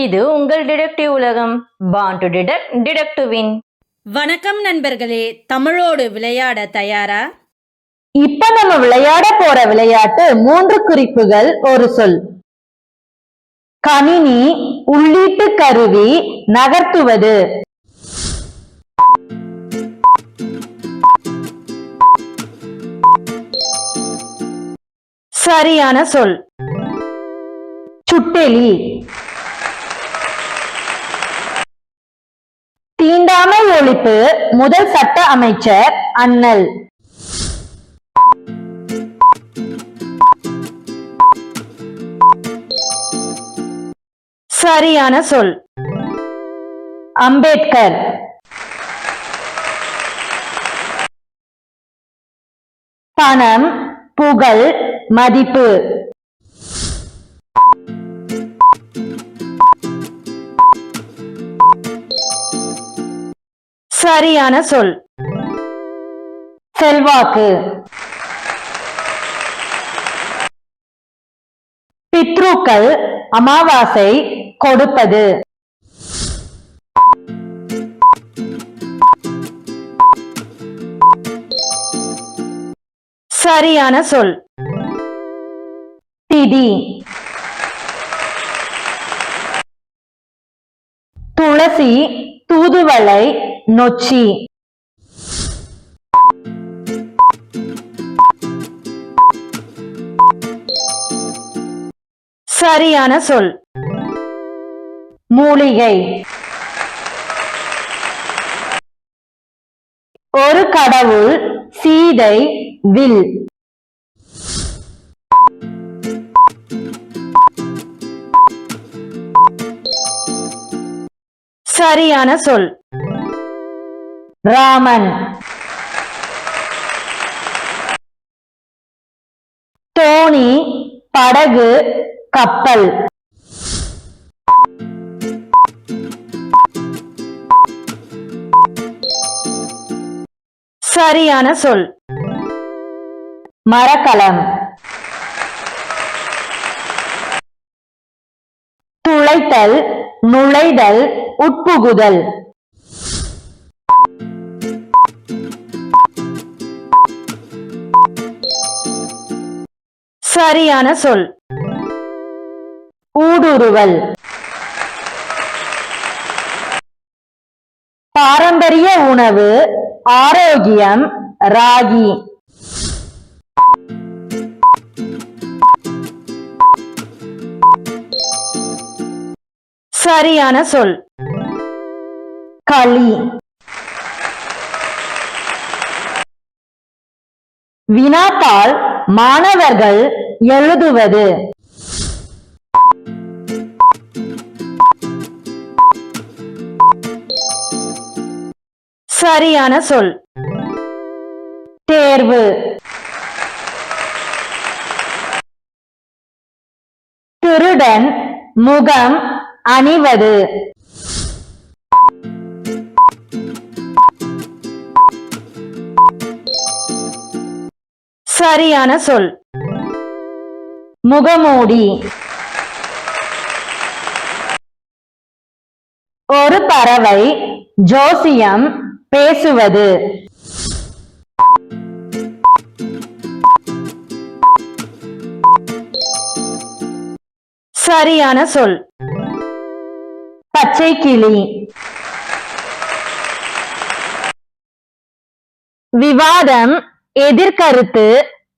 இது உங்கள் டிடெக்டிவ் உலகம். Born to detect detect to win வணக்கம் நண்பர்களே தமிழோடு விளையாட தயாரா? இப்ப நம்ம விளையாட போற விளையாட்டு மூன்று குறிப்புகள் ஒரு சொல். கணினி உள்ளீட்டு கருவி நகர்த்துவது. சரியான சொல். சுட்டெலி. தீண்டாமை ஒழிப்பு முதல் சட்ட அமைச்சர் அண்ணல். சரியான சொல். அம்பேத்கர். பணம் புகழ் மதிப்பு. சரியான சொல். செல்வாக்கு. பித்ருக்கள் அமாவாசை கொடுப்பது. சரியான சொல். திதி. துளசி தூதுவளை நொச்சி. சரியான சொல். மூலிகை. ஒரு கடவுள் சீதை வில். சரியான சொல். ராமன். தோணி படகு கப்பல். சரியான சொல். மரக்கலம். துளைத்தல் நுழைதல் உட்புகுதல். சரியான சொல். ஊடுருவல். பாரம்பரிய உணவு ஆரோக்கியம் ராகி. சரியான சொல். களி. வினாத்தால் மாணவர்கள் எழுதுவது. சரியான சொல். தேர்வு. திருடன் முகம் அணிவது. சரியான சொல். முகமூடி ஒரு பறவை ஜோசியம் பேசுவது சரியான சொல் பச்சை கிளி விவாதம் எதிர்கருத்து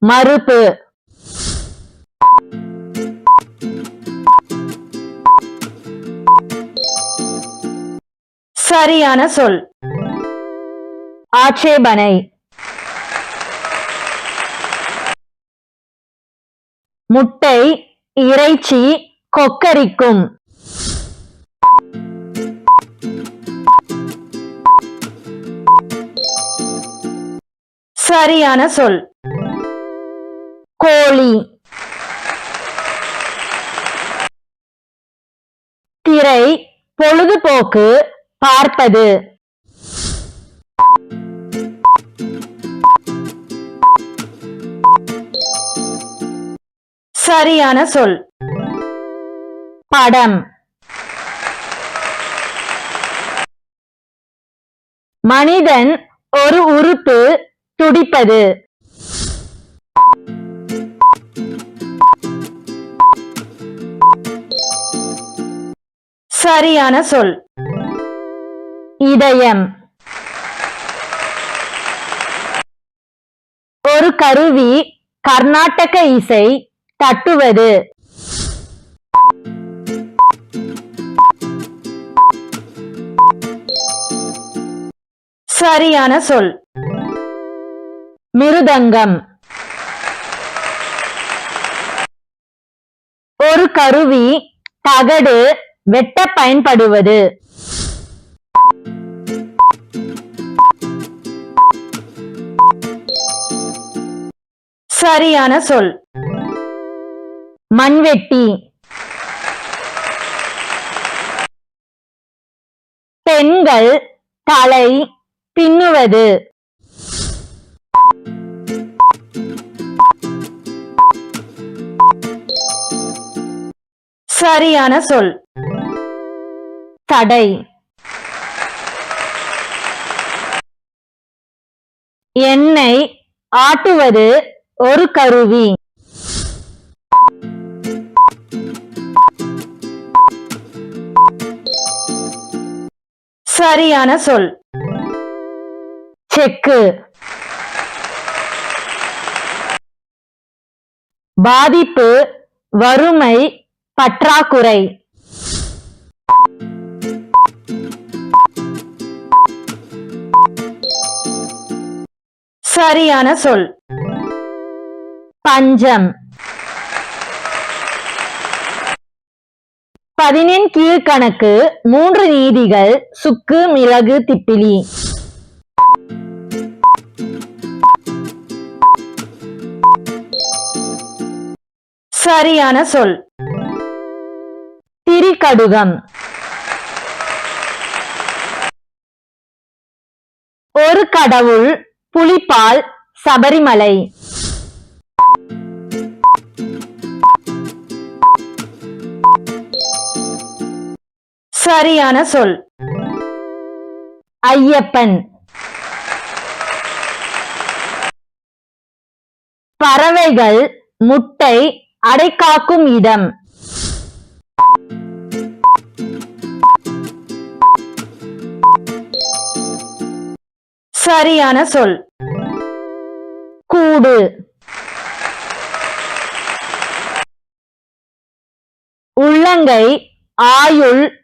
மறுப்பு சரியான சொல். ஆட்சேபனை. முட்டை இறைச்சி கொக்கரிக்கும். சரியான சொல். கோழி. திரை பொழுதுபோக்கு பார்ப்பது. சரியான சொல். படம். மனிதன் ஒரு உறுப்பு துடிப்பது. சரியான சொல். இதயம். ஒரு கருவி கர்நாடக இசை தட்டுவது. சரியான சொல். மிருதங்கம். ஒரு கருவி தகடு வெட்ட பயன்படுவது. சரியான சொல். மண்வெட்டி. பெண்கள் தலை பின்னுவது. சரியான சொல். தடை. எண்ணெய் ஆட்டுவது ஒரு கருவி. சரியான சொல். செக்கு. பாதிப்பு வறுமை பற்றாக்குறை. சரியான சொல். பஞ்சம். பதினெண் கீழ்கணக்கு மூன்று நீதிகள் சுக்கு மிளகு திப்பிலி. சரியான சொல். திரிகடுகம். ஒரு கடவுள் புலிப்பால் சபரிமலை. சரியான சொல். ஐயப்பன். பறவைகள் முட்டை அடைக்காக்கும் இடம். சரியான சொல். கூடு. உள்ளங்கை ஆயுள்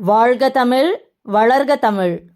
வாழ்க தமிழ் வளர்க தமிழ்.